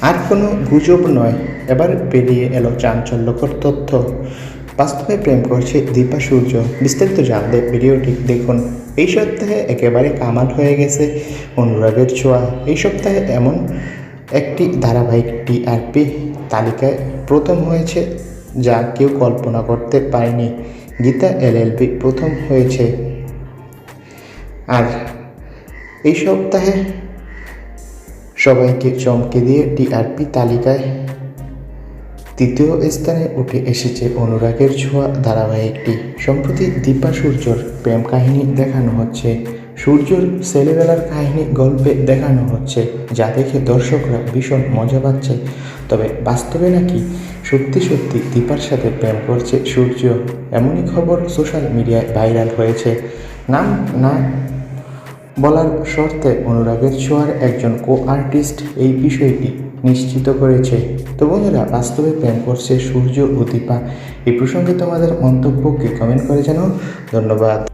আর কোনো গুজব নয়। এবার বেরিয়ে এলো চাঞ্চল্যকর তথ্য। বাস্তবে প্রেম করছে দীপা সূর্য। বিস্তারিত জানতে ভিডিওটি দেখুন। এই সপ্তাহে একেবারে কামাল হয়ে গেছে অনুরাগের ছোঁয়া। এই সপ্তাহে এমন একটি ধারাবাহিক টিআরপি তালিকায় প্রথম হয়েছে যা কেউ কল্পনা করতে পারেনি। গীতা এলএলবি প্রথম হয়েছে। আর এই সপ্তাহে সবাইকে চমকে দিয়ে টিআরপি তালিকায় তৃতীয় স্থানে উঠে এসেছে অনুরাগের ছোঁয়া ধারাবাহিকটি। সম্প্রতি দীপা সূর্যর প্রেম কাহিনী দেখানো হচ্ছে। সূর্যর ছেলেবেলার কাহিনী গল্পে দেখানো হচ্ছে, যা দেখে দর্শকরা ভীষণ মজা পাচ্ছে। তবে বাস্তবে নাকি সত্যি সত্যি দীপার সাথে প্রেম করছে সূর্য? এমনই খবর সোশ্যাল মিডিয়ায় ভাইরাল হয়েছে। নাম না বলার শর্তে অনুরাগের ছোঁয়ার একজন কো আর্টিস্ট এই বিষয়টি নিশ্চিত করেছে। তো বন্ধুরা, বাস্তবে প্রেম করছে সূর্য ও দীপা। এই প্রসঙ্গে তোমাদের মন্তব্যকে কমেন্ট করে জানাও। ধন্যবাদ।